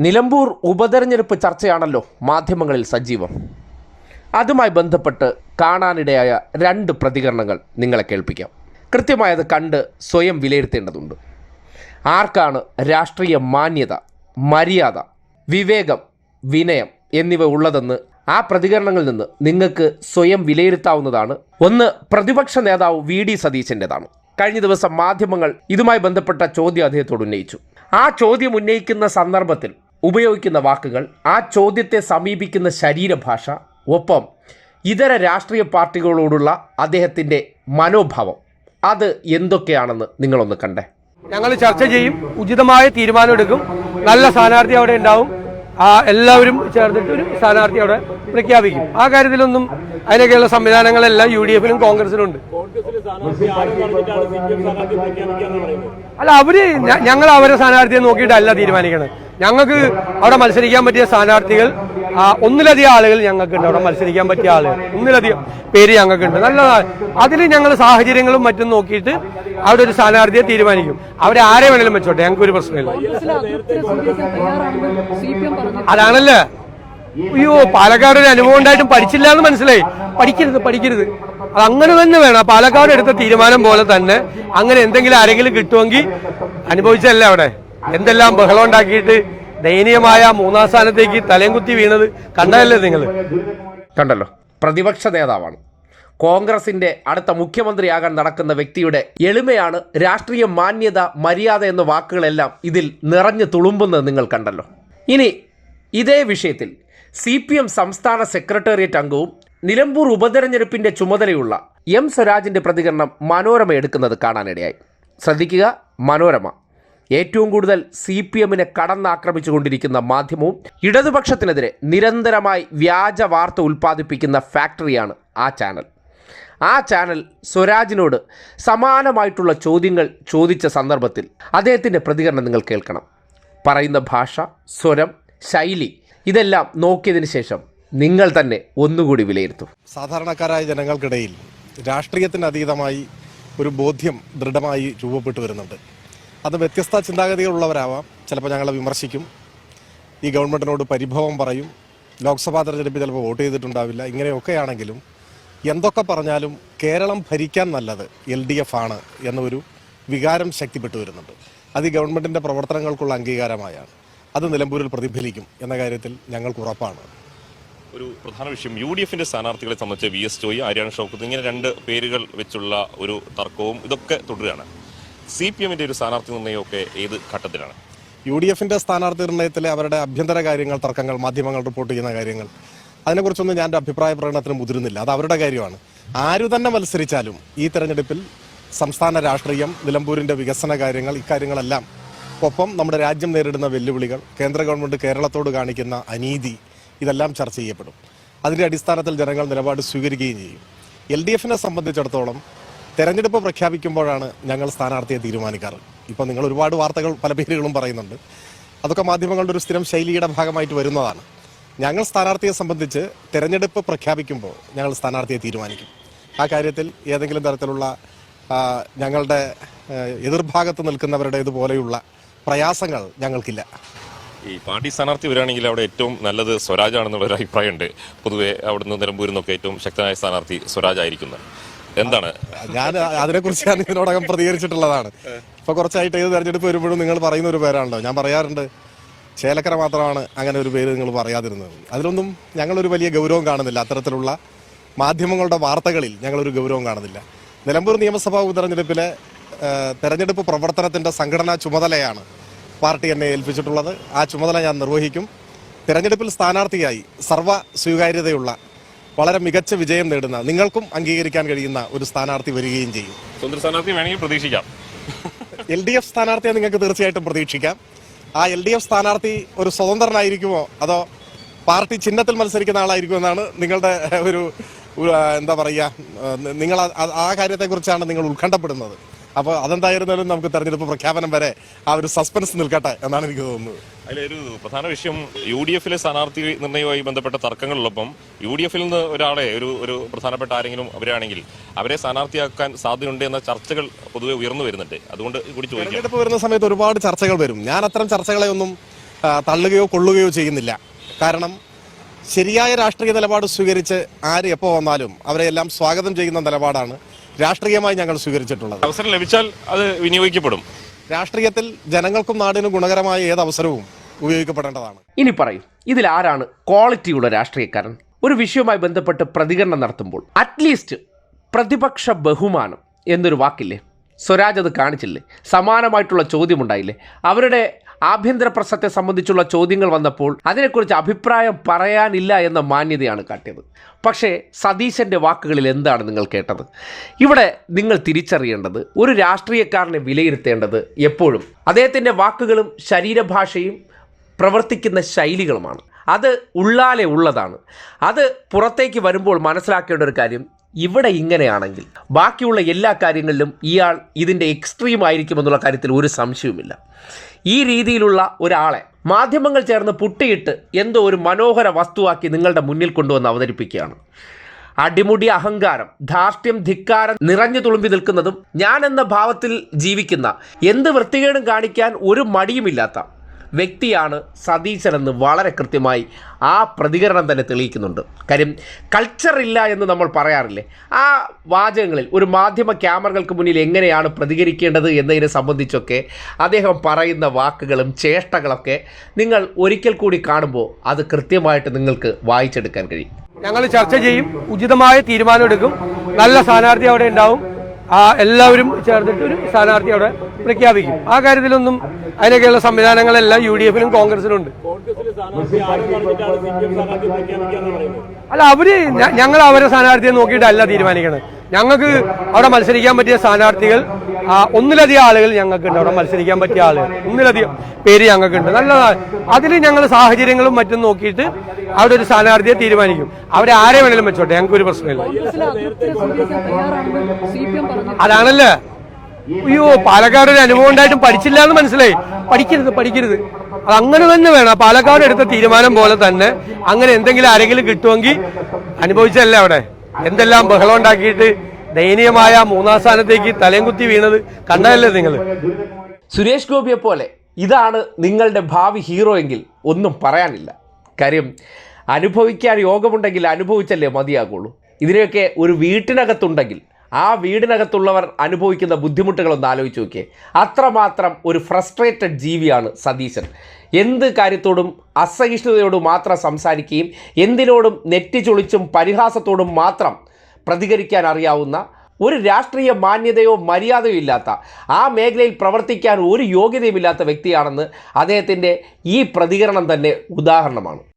നിലമ്പൂർ ഉപതെരഞ്ഞെടുപ്പ് ചർച്ചയാണല്ലോ മാധ്യമങ്ങളിൽ സജീവം. അതുമായി ബന്ധപ്പെട്ട് കാണാനിടയായ രണ്ട് പ്രതികരണങ്ങൾ നിങ്ങളെ കേൾപ്പിക്കാം. കൃത്യമായത് കണ്ട് സ്വയം വിലയിരുത്തേണ്ടതുണ്ട്. ആർക്കാണ് രാഷ്ട്രീയ മാന്യത മര്യാദ വിവേകം വിനയം എന്നിവ ഉള്ളതെന്ന് ആ പ്രതികരണങ്ങളിൽ നിന്ന് നിങ്ങൾക്ക് സ്വയം വിലയിരുത്താവുന്നതാണ്. ഒന്ന് പ്രതിപക്ഷ നേതാവ് വി ഡി സതീശന്റെതാണ് കഴിഞ്ഞ ദിവസം മാധ്യമങ്ങൾ ഇതുമായി ബന്ധപ്പെട്ട ചോദ്യം അദ്ദേഹത്തോട് ഉന്നയിച്ചു. ആ ചോദ്യം ഉന്നയിക്കുന്ന സന്ദർഭത്തിൽ ഉപയോഗിക്കുന്ന വാക്കുകൾ ആ ചോദ്യത്തെ സമീപിക്കുന്ന ശരീരഭാഷ ഒപ്പം ഇതര രാഷ്ട്രീയ പാർട്ടികളോടുള്ള അദ്ദേഹത്തിന്റെ മനോഭാവം. അത് എന്തൊക്കെയാണെന്ന് നിങ്ങളൊന്ന് കണ്ടേ. ഞങ്ങൾ ചർച്ച ചെയ്യും ഉചിതമായ തീരുമാനം എടുക്കും നല്ല സ്ഥാനാർത്ഥി അവിടെ ഉണ്ടാവും. ആ എല്ലാവരും ചേർന്നിട്ട് ഒരു സ്ഥാനാർത്ഥി അവിടെ പ്രഖ്യാപിക്കും. ആ കാര്യത്തിലൊന്നും അതിനൊക്കെയുള്ള സംവിധാനങ്ങളെല്ലാം യു ഡി എഫിലും കോൺഗ്രസിലും ഉണ്ട് അല്ല അവർ ഞങ്ങൾ അവരെ സ്ഥാനാർത്ഥിയെ നോക്കിയിട്ടല്ല തീരുമാനിക്കണം ഞങ്ങൾക്ക് അവിടെ മത്സരിക്കാൻ പറ്റിയ സ്ഥാനാർത്ഥികൾ ഒന്നിലധികം ആളുകൾ ഞങ്ങൾക്കുണ്ട്. അവിടെ മത്സരിക്കാൻ പറ്റിയ ആളുകൾ. ഒന്നിലധികം പേര് ഞങ്ങൾക്കുണ്ട്. നല്ലതാണ് അതിൽ ഞങ്ങൾ സാഹചര്യങ്ങളും മറ്റും നോക്കിയിട്ട് അവിടെ ഒരു സ്ഥാനാർത്ഥിയെ തീരുമാനിക്കും. അവരെ ആരെ വേണേലും വെച്ചോട്ടെ? ഞങ്ങൾക്ക് ഒരു പ്രശ്നമില്ല. അതാണല്ലേ? അയ്യോ പാലക്കാട് ഒരു അനുഭവം ഉണ്ടായിട്ടും പഠിച്ചില്ല എന്ന് മനസ്സിലായി. പഠിക്കരുത് പഠിക്കരുത്. അത് അങ്ങനെ തന്നെ വേണം. പാലക്കാട് എടുത്ത തീരുമാനം പോലെ തന്നെ അങ്ങനെ എന്തെങ്കിലും ആരെങ്കിലും കിട്ടുമെങ്കിൽ അനുഭവിച്ചല്ലേ അവിടെ? എന്തെല്ലാം ബഹളം ഉണ്ടാക്കിയിട്ട് ദയനീയമായ മൂന്നാം സ്ഥാനത്തേക്ക് തലയും കുത്തി വീണത് കണ്ടതല്ലേ നിങ്ങൾ? കണ്ടല്ലോ. പ്രതിപക്ഷ നേതാവാണ്. കോൺഗ്രസിന്റെ അടുത്ത മുഖ്യമന്ത്രിയാകാൻ നടക്കുന്ന വ്യക്തിയുടെ എളിമയാണ് രാഷ്ട്രീയ മാന്യത മര്യാദ എന്ന വാക്കുകളെല്ലാം ഇതിൽ നിറഞ്ഞു തുളുമ്പുന്നത് നിങ്ങൾ കണ്ടല്ലോ. ഇനി ഇതേ വിഷയത്തിൽ സി പി എം സംസ്ഥാന സെക്രട്ടേറിയറ്റ് അംഗവും നിലമ്പൂർ ഉപതെരഞ്ഞെടുപ്പിന്റെ ചുമതലയുള്ള എം സ്വരാജിന്റെ പ്രതികരണം മനോരമ എടുക്കുന്നത് കാണാനിടയായി. ശ്രദ്ധിക്കുക മനോരമ. ഏറ്റവും കൂടുതൽ സി പി എമ്മിനെ കടന്നാക്രമിച്ചുകൊണ്ടിരിക്കുന്ന മാധ്യമവും ഇടതുപക്ഷത്തിനെതിരെ നിരന്തരമായി വ്യാജ വാർത്ത ഉൽപ്പാദിപ്പിക്കുന്ന ഫാക്ടറിയാണ് ആ ചാനൽ. ആ ചാനൽ സ്വരാജിനോട് സമാനമായിട്ടുള്ള ചോദ്യങ്ങൾ ചോദിച്ച സന്ദർഭത്തിൽ അദ്ദേഹത്തിന്റെ പ്രതികരണം നിങ്ങൾ കേൾക്കണം. പറയുന്ന ഭാഷ സ്വരം ശൈലി ഇതെല്ലാം നോക്കിയതിന് ശേഷം നിങ്ങൾ തന്നെ ഒന്നുകൂടി വിലയിരുത്തും. സാധാരണക്കാരായ ജനങ്ങൾക്കിടയിൽ രാഷ്ട്രീയത്തിന് അതീതമായി ഒരു ബോധ്യം ദൃഢമായി രൂപപ്പെട്ടു വരുന്നുണ്ട്. അത് വ്യത്യസ്ത ചിന്താഗതികളുള്ളവരാവാം. ചിലപ്പോൾ ഞങ്ങളെ വിമർശിക്കും. ഈ ഗവൺമെന്റിനോട് പരിഭവം പറയും. ലോക്സഭാ തെരഞ്ഞെടുപ്പിൽ ചിലപ്പോൾ വോട്ട് ചെയ്തിട്ടുണ്ടാവില്ല. ഇങ്ങനെയൊക്കെയാണെങ്കിലും എന്തൊക്കെ പറഞ്ഞാലും കേരളം ഭരിക്കാൻ നല്ലത് എൽ ഡി എഫ് ആണ് എന്നൊരു വികാരം ശക്തിപ്പെട്ടു വരുന്നുണ്ട്. അത് ഈ ഗവൺമെന്റിന്റെ പ്രവർത്തനങ്ങൾക്കുള്ള അംഗീകാരമായാണ്. അത് നിലമ്പൂരിൽ പ്രതിഫലിക്കും എന്ന കാര്യത്തിൽ ഞങ്ങൾക്ക് ഉറപ്പാണ്. ഒരു പ്രധാന വിഷയം യു ഡി എഫിന്റെ സ്ഥാനാർത്ഥികളെ സംബന്ധിച്ച് വി എസ് ജോയി ആര്യാൺ ഷൗക്കത്ത് ഇങ്ങനെ രണ്ട് പേരുകൾ വെച്ചുള്ള ഒരു തർക്കവും ഇതൊക്കെ തുടരുകയാണ്. സി പി എമ്മിന്റെ ഒരു സ്ഥാനാർത്ഥി നിർണയമൊക്കെ ഏത് ഘട്ടത്തിലാണ്? യു ഡി എഫിന്റെ സ്ഥാനാർത്ഥി നിർണയത്തിലെ അവരുടെ അഭ്യന്തര കാര്യങ്ങൾ തർക്കങ്ങൾ മാധ്യമങ്ങൾ റിപ്പോർട്ട് ചെയ്യുന്ന കാര്യങ്ങൾ അതിനെക്കുറിച്ചൊന്നും ഞാൻ എന്റെ അഭിപ്രായ പ്രകടനത്തിന് മുതിരുന്നില്ല. അത് അവരുടെ കാര്യമാണ്. ആരു തന്നെ മത്സരിച്ചാലും ഈ തെരഞ്ഞെടുപ്പിൽ സംസ്ഥാന രാഷ്ട്രീയം നിലമ്പൂരിന്റെ വികസന കാര്യങ്ങൾ ഇക്കാര്യങ്ങളെല്ലാം ഒപ്പം നമ്മുടെ രാജ്യം നേരിടുന്ന വെല്ലുവിളികൾ കേന്ദ്ര ഗവൺമെന്റ് കേരളത്തോട് കാണിക്കുന്ന അനീതി ഇതെല്ലാം ചർച്ച ചെയ്യപ്പെടും. അതിന്റെ അടിസ്ഥാനത്തിൽ ജനങ്ങൾ നിലപാട് സ്വീകരിക്കുകയും ചെയ്യും. എൽ ഡി എഫിനെ സംബന്ധിച്ചിടത്തോളം തെരഞ്ഞെടുപ്പ് പ്രഖ്യാപിക്കുമ്പോഴാണ് ഞങ്ങൾ സ്ഥാനാർത്ഥിയെ തീരുമാനിക്കാറ്. ഇപ്പം നിങ്ങൾ ഒരുപാട് വാർത്തകൾ പല പേരുകളും പറയുന്നുണ്ട്. അതൊക്കെ മാധ്യമങ്ങളുടെ ഒരു സ്ഥിരം ശൈലിയുടെ ഭാഗമായിട്ട് വരുന്നതാണ്. ഞങ്ങൾ സ്ഥാനാർത്ഥിയെ സംബന്ധിച്ച് തെരഞ്ഞെടുപ്പ് പ്രഖ്യാപിക്കുമ്പോൾ ഞങ്ങൾ സ്ഥാനാർത്ഥിയെ തീരുമാനിക്കും. ആ കാര്യത്തിൽ ഏതെങ്കിലും തരത്തിലുള്ള ഞങ്ങളുടെ എതിർഭാഗത്ത് നിൽക്കുന്നവരുടെ ഇതുപോലെയുള്ള പ്രയാസങ്ങൾ ഞങ്ങൾക്കില്ല. ഈ പാർട്ടി സ്ഥാനാർത്ഥി വരികയാണെങ്കിൽ അവിടെ ഏറ്റവും നല്ലത് സ്വരാജ് ആണെന്നുള്ള ഒരു അഭിപ്രായമുണ്ട്. പൊതുവെ അവിടുന്ന് നിലമ്പൂരിൽ നിന്നൊക്കെ ഏറ്റവും ശക്തനായ സ്ഥാനാർത്ഥി സ്വരാജ് ആയിരിക്കുന്നത്. എന്താണ്? ഞാൻ അതിനെക്കുറിച്ച് ഞാൻ ഇതിനോടകം പ്രതികരിച്ചിട്ടുള്ളതാണ്. ഇപ്പൊ കുറച്ചായിട്ട് ഏത് തെരഞ്ഞെടുപ്പ് വരുമ്പോഴും നിങ്ങൾ പറയുന്ന ഒരു പേരാണല്ലോ. ഞാൻ പറയാറുണ്ട് ചേലക്കര മാത്രമാണ് അങ്ങനെ ഒരു പേര് നിങ്ങൾ പറയാതിരുന്നത്. അതിലൊന്നും ഞങ്ങളൊരു വലിയ ഗൗരവം കാണുന്നില്ല. അത്തരത്തിലുള്ള മാധ്യമങ്ങളുടെ വാർത്തകളിൽ ഞങ്ങളൊരു ഗൗരവം കാണുന്നില്ല. നിലമ്പൂർ നിയമസഭാ ഉപതെരഞ്ഞെടുപ്പിലെ തെരഞ്ഞെടുപ്പ് പ്രവർത്തനത്തിന്റെ സംഘടനാ ചുമതലയാണ് പാർട്ടി എന്നെ ഏൽപ്പിച്ചിട്ടുള്ളത്. ആ ചുമതല ഞാൻ നിർവഹിക്കും. തെരഞ്ഞെടുപ്പിൽ സ്ഥാനാർത്ഥിയായി സർവ സ്വീകാര്യതയുള്ള വളരെ മികച്ച വിജയം നേടുന്ന നിങ്ങൾക്കും അംഗീകരിക്കാൻ കഴിയുന്ന ഒരു സ്ഥാനാർത്ഥി വരികയും ചെയ്യും. സ്വന്തം സ്ഥാനാർത്ഥി വേണമെങ്കിൽ പ്രതീക്ഷിക്കാം. എൽ ഡി എഫ് സ്ഥാനാർത്ഥിയെ നിങ്ങൾക്ക് തീർച്ചയായിട്ടും പ്രതീക്ഷിക്കാം. ആ എൽ ഡി എഫ് സ്ഥാനാർത്ഥി ഒരു സ്വതന്ത്രനായിരിക്കുമോ? അതോ പാർട്ടി ചിഹ്നത്തിൽ മത്സരിക്കുന്ന ആളായിരിക്കുമോ എന്നാണ് നിങ്ങളുടെ ഒരു എന്താ പറയുക നിങ്ങൾ ആ കാര്യത്തെക്കുറിച്ചാണ് നിങ്ങൾ ഉത്കണ്ഠപ്പെടുന്നത്. അപ്പോൾ അതെന്തായിരുന്നാലും നമുക്ക് തെരഞ്ഞെടുപ്പ് പ്രഖ്യാപനം വരെ ആ ഒരു സസ്പെൻസ് നിൽക്കട്ടെ എന്നാണ് എനിക്ക് തോന്നുന്നത്. അതിലൊരു പ്രധാന വിഷയം യു ഡി എഫിലെ സ്ഥാനാർത്ഥി നിർണയവുമായി ബന്ധപ്പെട്ട തർക്കങ്ങളിലൊപ്പം യു ഡി എഫിൽ നിന്ന് ഒരാളെ ഒരു ഒരു പ്രധാനപ്പെട്ട ആരെങ്കിലും അവരാണെങ്കിൽ അവരെ സ്ഥാനാർത്ഥിയാക്കാൻ സാധ്യതയുണ്ട് എന്ന ചർച്ചകൾ പൊതുവെ ഉയർന്നു വരുന്നുണ്ട്. അതുകൊണ്ട് കൂടി ചോദിക്കാം. തെരഞ്ഞെടുപ്പ് വരുന്ന സമയത്ത് ഒരുപാട് ചർച്ചകൾ വരും. ഞാൻ അത്തരം ചർച്ചകളെ ഒന്നും തള്ളുകയോ കൊള്ളുകയോ ചെയ്യുന്നില്ല. കാരണം ശരിയായ രാഷ്ട്രീയ നിലപാട് സ്വീകരിച്ച് ആര് എപ്പോൾ വന്നാലും അവരെ എല്ലാം സ്വാഗതം ചെയ്യുന്ന നിലപാടാണ് രാഷ്ട്രീയമായി ഞങ്ങൾ സ്വീകരിച്ചിട്ടുള്ളത്. അവസരം ലഭിച്ചാൽ അത് വിനിയോഗിക്കപ്പെടും. രാഷ്ട്രീയത്തിൽ ജനങ്ങൾക്കും നാടിനും ഗുണകരമായ ഏത് അവസരവും ഉപയോഗിക്കപ്പെടേണ്ടതാണ്. ഇനി പറയും ഇതിൽ ആരാണ് ക്വാളിറ്റിയുള്ള രാഷ്ട്രീയക്കാരൻ? ഒരു വിഷയവുമായി ബന്ധപ്പെട്ട് പ്രതികരണം നടത്തുമ്പോൾ അറ്റ്ലീസ്റ്റ് പ്രതിപക്ഷ ബഹുമാനം എന്നൊരു വാക്കില്ലേ? സ്വരാജ് അത് കാണിച്ചില്ലേ? സമാനമായിട്ടുള്ള ചോദ്യമുണ്ടായില്ലേ? അവരുടെ ആഭ്യന്തര പ്രശ്നത്തെ സംബന്ധിച്ചുള്ള ചോദ്യങ്ങൾ വന്നപ്പോൾ അതിനെക്കുറിച്ച് അഭിപ്രായം പറയാനില്ല എന്ന മാന്യതയാണ് കാട്ടിയത്. പക്ഷേ സതീശന്റെ വാക്കുകളിൽ എന്താണ് നിങ്ങൾ കേട്ടത്? ഇവിടെ നിങ്ങൾ തിരിച്ചറിയേണ്ടത് ഒരു രാഷ്ട്രീയക്കാരനെ വിലയിരുത്തേണ്ടത് എപ്പോഴും അദ്ദേഹത്തിന്റെ വാക്കുകളും ശരീരഭാഷയും പ്രവർത്തിക്കുന്ന ശൈലികളുമാണ്. അത് ഉള്ളാലെ ഉള്ളതാണ്. അത് പുറത്തേക്ക് വരുമ്പോൾ മനസ്സിലാക്കേണ്ട ഒരു കാര്യം ഇവിടെ ഇങ്ങനെയാണെങ്കിൽ ബാക്കിയുള്ള എല്ലാ കാര്യങ്ങളിലും ഇയാൾ ഇതിന്റെ എക്സ്ട്രീം ആയിരിക്കുമെന്നുള്ള കാര്യത്തിൽ ഒരു സംശയവുമില്ല. ഈ രീതിയിലുള്ള ഒരാളെ മാധ്യമങ്ങൾ ചേർന്ന് പുട്ടിയിട്ട് എന്തോ ഒരു മനോഹര വസ്തുവാക്കി നിങ്ങളുടെ മുന്നിൽ കൊണ്ടുവന്ന് അവതരിപ്പിക്കുകയാണ്. അടിമുടി അഹങ്കാരം ധാർഷ്ട്യം ധിക്കാരം നിറഞ്ഞു തുളുമ്പി നിൽക്കുന്നതും ഞാൻ എന്ന ഭാവത്തിൽ ജീവിക്കുന്ന എന്ത് വൃത്തികേടും കാണിക്കാൻ ഒരു മടിയുമില്ലാത്ത വ്യക്തിയാണ് സതീശൻ എന്ന് വളരെ കൃത്യമായി ആ പ്രതികരണം തന്നെ തെളിയിക്കുന്നുണ്ട്. കാര്യം കൾച്ചർ ഇല്ല എന്ന് നമ്മൾ പറയാറില്ലേ? ആ വാചകങ്ങളിൽ ഒരു മാധ്യമ ക്യാമറകൾക്ക് മുന്നിൽ എങ്ങനെയാണ് പ്രതികരിക്കേണ്ടത് എന്നതിനെ സംബന്ധിച്ചൊക്കെ അദ്ദേഹം പറയുന്ന വാക്കുകളും ചേഷ്ടകളൊക്കെ നിങ്ങൾ ഒരിക്കൽ കൂടി കാണുമ്പോൾ അത് കൃത്യമായിട്ട് നിങ്ങൾക്ക് വായിച്ചെടുക്കാൻ കഴിയും. ഞങ്ങൾ ചർച്ച ചെയ്യും ഉചിതമായ തീരുമാനമെടുക്കും. നല്ല സ്ഥാനാർത്ഥി അവിടെ ഉണ്ടാവും. ആ എല്ലാവരും ചേർന്നിട്ട് ഒരു സ്ഥാനാർത്ഥി അവിടെ പ്രഖ്യാപിക്കും. ആ കാര്യത്തിലൊന്നും അതിനൊക്കെയുള്ള സംവിധാനങ്ങളെല്ലാം യു ഡി എഫിലും കോൺഗ്രസിലും ഉണ്ട് അല്ല അവർ ഞങ്ങൾ അവരെ സ്ഥാനാർത്ഥിയെ നോക്കിയിട്ടല്ല തീരുമാനിക്കണം ഞങ്ങൾക്ക് അവിടെ മത്സരിക്കാൻ പറ്റിയ സ്ഥാനാർത്ഥികൾ ഒന്നിലധികം ആളുകൾ ഞങ്ങൾക്കുണ്ട്. അവിടെ മത്സരിക്കാൻ പറ്റിയ ആളുകൾ. ഒന്നിലധികം പേര് ഞങ്ങൾക്കുണ്ട്. നല്ലതാണ് അതിൽ ഞങ്ങൾ സാഹചര്യങ്ങളും മറ്റും നോക്കിയിട്ട് അവിടെ ഒരു സ്ഥാനാർത്ഥിയെ തീരുമാനിക്കും. അവരെ ആരെ വേണേലും വെച്ചോട്ടെ? ഞങ്ങൾക്ക് ഒരു പ്രശ്നമില്ല. അതാണല്ലേ? അയ്യോ പാലക്കാട് ഒരു അനുഭവം ഉണ്ടായിട്ടും പഠിച്ചില്ല എന്ന് മനസ്സിലായി. പഠിക്കരുത് പഠിക്കരുത്. അത് അങ്ങനെ തന്നെ വേണം. പാലക്കാട് എടുത്ത തീരുമാനം പോലെ തന്നെ അങ്ങനെ എന്തെങ്കിലും ആരെങ്കിലും കിട്ടുമെങ്കിൽ അനുഭവിച്ചല്ലേ അവിടെ? എന്തെല്ലാം ബഹളം ഉണ്ടാക്കിയിട്ട് ദയനീയമായ മൂന്നാം സ്ഥാനത്തേക്ക് തലയും കുത്തി വീണത് കണ്ടതല്ലേ നിങ്ങൾ? സുരേഷ് ഗോപിയെ പോലെ ഇതാണ് നിങ്ങളുടെ ഭാവി ഹീറോ എങ്കിൽ ഒന്നും പറയാനില്ല. കാര്യം അനുഭവിക്കാൻ യോഗമുണ്ടെങ്കിൽ അനുഭവിച്ചല്ലേ മതിയാകുള്ളൂ. ഇതിനെയൊക്കെ ഒരു വീട്ടിനകത്തുണ്ടെങ്കിൽ ആ വീടിനകത്തുള്ളവർ അനുഭവിക്കുന്ന ബുദ്ധിമുട്ടുകളൊന്ന് ആലോചിച്ച് നോക്കിയേ. അത്രമാത്രം ഒരു ഫ്രസ്ട്രേറ്റഡ് ജീവിയാണ് സതീശൻ. എന്ത് കാര്യത്തോടും അസഹിഷ്ണുതയോടും മാത്രം സംസാരിക്കുകയും എന്തിനോടും നെറ്റി ചൊളിച്ചും പരിഹാസത്തോടും മാത്രം പ്രതികരിക്കാൻ അറിയാവുന്ന ഒരു രാഷ്ട്രീയ മാന്യതയോ മര്യാദയോ ഇല്ലാത്ത ആ മേഖലയിൽ പ്രവർത്തിക്കാൻ ഒരു യോഗ്യതയുമില്ലാത്ത വ്യക്തിയാണെന്ന് അദ്ദേഹത്തിന്റെ ഈ പ്രതികരണം തന്നെ ഉദാഹരണമാണ്.